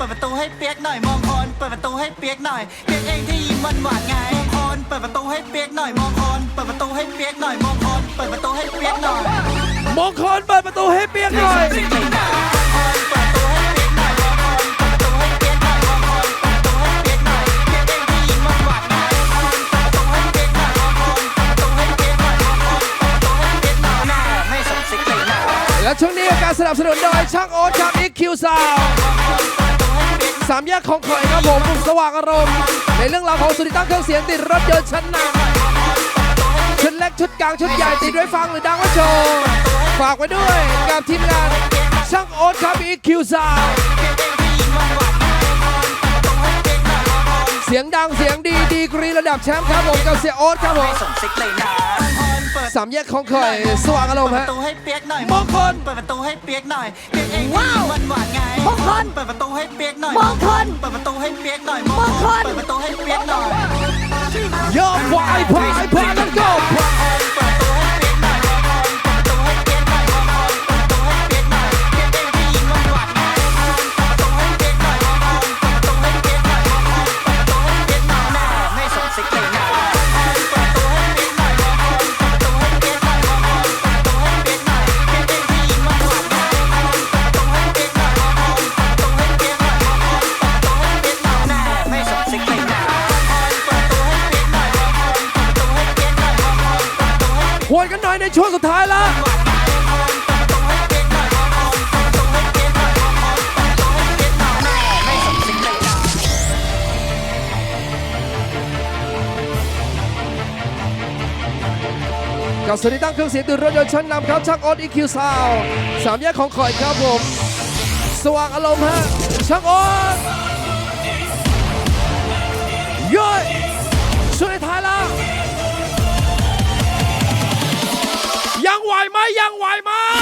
ปิดประตูให้เปียกหน่อยมองคนเปิดประตูให้เปียกหน่อยเปียกเองที่ยิ้มหวานหวานๆไงมองคนเปิดประตูให้เปียกหน่อยมองคนเปิดประตูให้เปียกหน่อยมองคนเปิดประตูให้เปียกหน่อยมงคลเปิดประตูให้เปียกหน่อยสิ่งที่หนาวมองคนเปิดประตูให้เปียกหน่อยมองคนเปิดประตูให้เปียกหน่อยมองคนเปิดประตูให้เปียกหน่อยเปียกเองที่ยิ้มหวานหวานๆไงมองคนเปิดประตูให้เปียกหน่อยมองคนเปิดประตูให้เปียกหน่อยมองคนเปิดประตูให้เปียกหน่อยหน้าไม่สมสิกเลยหนาวและช่วงนี้การสนับสนุนโดยช่างโอ๊ตครับ EQ Sound สามแยกของข่อยครับผมมุมสว่างอารมณ์ ในเรื่องราวของสุริตั้งเครื่องเสียงติดรถยนต์ชั้นนำชุดเล็กชุดกลางชุดใหญ่ติดด้วยฟังหรือดังว่าโชว์ฝากไว้ด้วยกับทีมงานช่างโอ๊ตครับ EQ Sound เสียงดังเสียงดีดีกรีระดับแชมป์ครับผมกับเสียโอ๊ตครับผม เลยหนาวเปิดสามแยกของข่อย สว่างอารมณ์เปิดฮะประตูให้เปียกหน่อยมงคลเปิดประตูให้เปียกหน่อยเปียกเองว้าวหวานหวานๆไงมงคลเปิดประตูให้เปียกหน่อยมงคลเปิดประตูให้เปียกหน่อยมงมงคลเปิดประตูให้เปียกหน่อยยอมพายพายพาย ห้หวนกันหน่อยในช่วงสุดท้ายล้วกับสวัสดีตั้งเครื่องเสียงตื่นรถยนต์ชั้นนำครับช่างออดอีคิวซาวสามแยกของข่อยครับผม สว่างอารมณ์ฮะช่างออด ยังไหวไหมยังไหวไหม